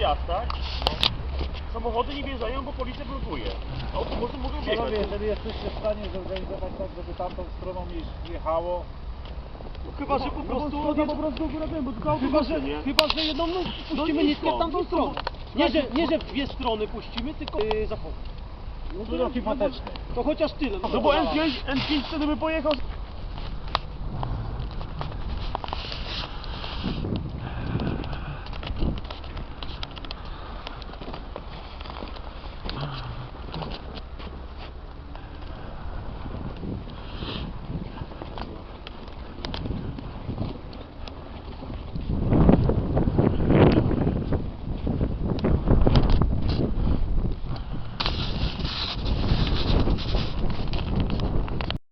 wjazd, tak? No, samochody nie wjeżdżają, bo policja blokuje. Autobusy mogą Panowie, wjechać. jeżeli jesteście w stanie zorganizować tak, żeby tamtą stroną jeź- jechało, no, Chyba, że po no, prostu... No, bo po prostu akurat wiem, bo tylko Chyba, że, nie? chyba, że jedną no, puścimy No nisko, w tamtą stronę. Nie że, nie, że w dwie strony puścimy, tylko yy, zachodem. no to. To chociaż tyle. No bo N5, N5 wtedy by pojechał